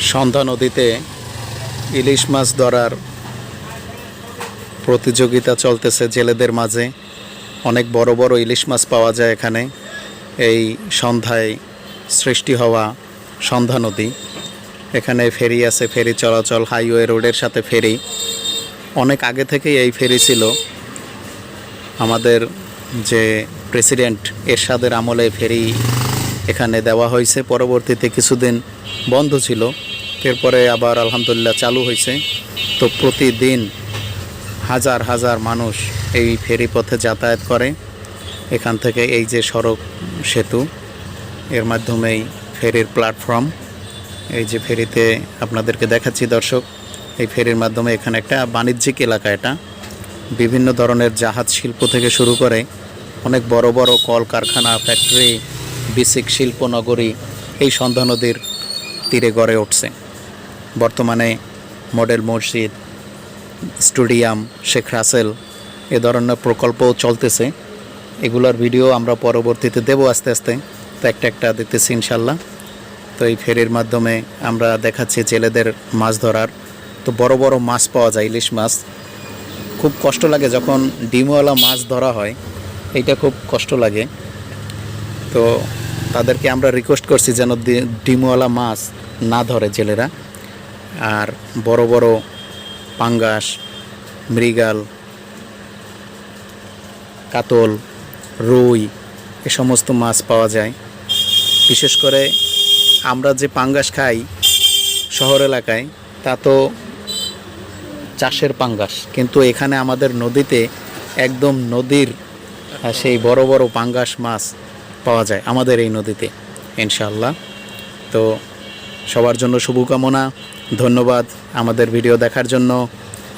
সন্ধ্যা নদীতে ইলিশ মাছ ধরার প্রতিযোগিতা চলতেছে জেলেদের মাঝে। অনেক বড় বড় ইলিশ মাছ পাওয়া যায় এখানে। এই সন্ধ্যায় সৃষ্টি হওয়া সন্ধ্যা নদী। এখানে ফেরি আছে, ফেরি চলাচল, হাইওয়ে রোডের সাথে ফেরি। অনেক আগে থেকেই এই ফেরি ছিল। আমাদের যে প্রেসিডেন্ট এরশাদের আমলে ফেরি এখানে দেওয়া হয়েছে। পরবর্তীতে কিছুদিন বন্ধ ছিল। এরপরে আবার আলহামদুলিল্লাহ চালু হয়েছে। তো প্রতিদিন হাজার হাজার মানুষ এই ফেরি পথে যাতায়াত করে। এখান থেকে এই যে সড়ক সেতু, এর মাধ্যমেই ফেরির প্ল্যাটফর্ম এই যে ফেরিতে আপনাদেরকে দেখাচ্ছি দর্শক, এই ফেরির মাধ্যমে এখানে একটা বাণিজ্যিক এলাকা এটা। বিভিন্ন ধরনের জাহাজ শিল্প থেকে শুরু করে অনেক বড় বড় কলকারখানা ফ্যাক্টরি বিসিক শিল্প নগরী এই সন্ধ্যা নদীর তীরে গড়ে উঠছে। বর্তমানে মডেল মসজিদ স্টেডিয়াম, শেখ রাসেল, এ ধরনের প্রকল্পও চলতেছে। এগুলোর ভিডিও আমরা পরবর্তীতে দেবো আস্তে আস্তে, তো একটা একটা দিতেছি ইনশাল্লাহ। তো এই ফেরির মাধ্যমে আমরা দেখাচ্ছি জেলেদের মাছ ধরার। তো বড় বড় মাছ পাওয়া যায়, ইলিশ মাছ। খুব কষ্ট লাগে যখন ডিমওয়ালা মাছ ধরা হয়, এইটা খুব কষ্ট লাগে। তো তাদেরকে আমরা রিকোয়েস্ট করছি যেন ডিমওয়ালা মাছ না ধরে জেলেরা। আর বড় বড় পাঙ্গাস, মৃগাল, কাতল, রুই, এ সমস্ত মাছ পাওয়া যায়। বিশেষ করে আমরা যে পাঙ্গাস খাই শহর এলাকায়, তা তো চাষের পাঙ্গাস। কিন্তু এখানে আমাদের নদীতে একদম নদীর সেই বড় বড় পাঙ্গাস মাছ পাওয়া যায় আমাদের এই নদীতে ইনশাল্লাহ তো সবার জন্য শুভকামনা। ধন্যবাদ আমাদের ভিডিও দেখার জন্য।